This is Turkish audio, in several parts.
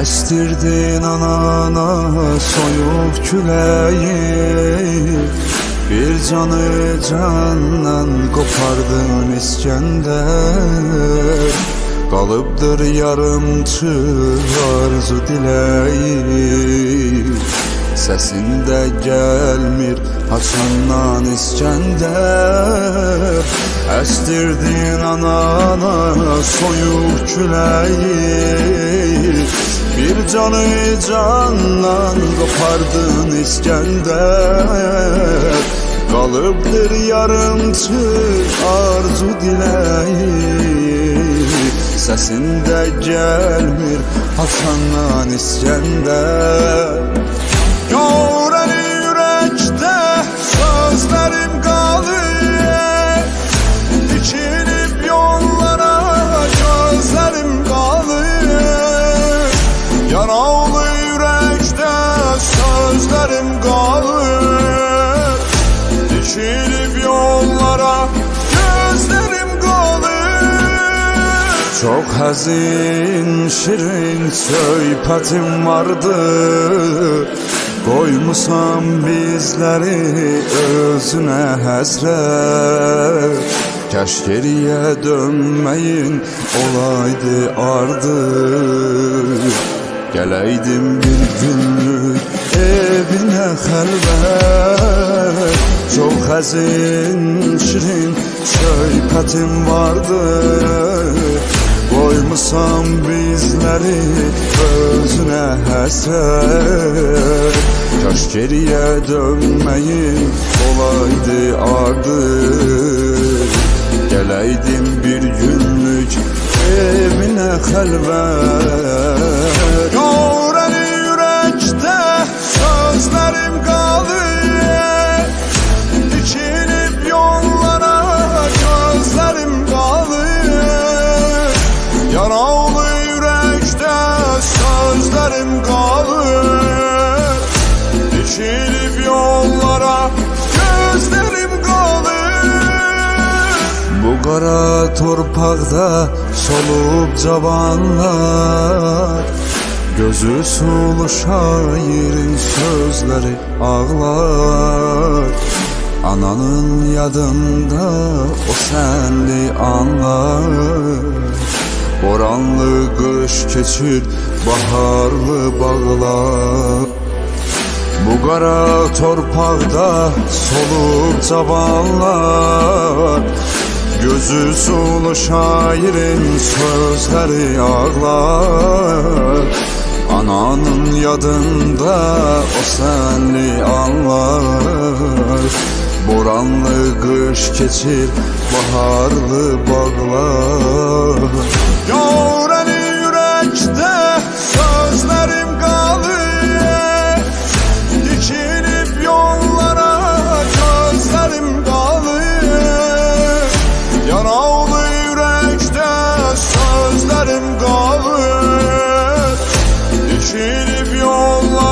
Estirdin anana soyup küleyi Bir canı candan kopardın İskender Kalıptır yarımçı arzu dileği. Sesinde gelmir Hasan'dan İskender Estirdin anana soyup küleyi Bir canı candan kopardın İskender. Kalıptır yarımçı arzu dileği. Sesinde gelmir Hasan'dan İskender. Yoreni Çok hazin şirin söhbətim vardı. Koymusam bizleri özüne həsrət Kəş geriyə dönməyin olaydı ardı. Gələydim bir günlük evinə xəlvət Çok həzin şirin söhbətim vardı Koymusam bizleri özüne həsrət Kaş geriye dönmeyin olaydı ardı. Gələydim bir günlük evine xəlvət Yorəni torpaqda solub cavanlar. Gözü sulu şairin sözleri ağlar. Ananın yadında o senli anlar. Boranlı kış keçir baharlı bağlar. Bu qara torpaqda solub cavanlar Gözü sulu şairin sözləri ağlar. Ananın yadında o sənli anlar. Boranlı qış keçir baharlı bağlar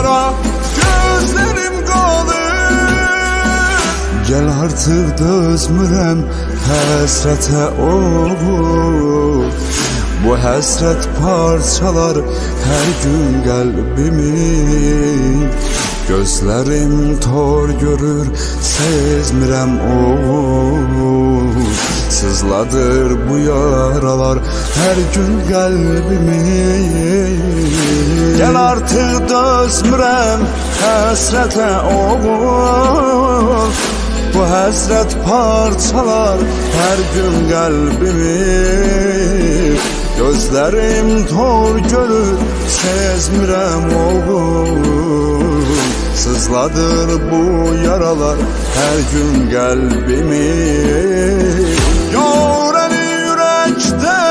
yollara gözlerim kalır Gel artık dözmürəm həsrətə oğul Bu həsrət parçalar hər gün qəlbimi Gözlərim tor görür, sezmirəm oğul Sızladır bu yaralar hər gün qəlbimi Gel artık dözmürəm həsrətə oğul. Bu həsrət parçalar hər gün qəlbimi Gözlərim tor görür, sezmirəm oğul. Sızladır bu yaralar hər gün qəlbimi Yorəni yürekte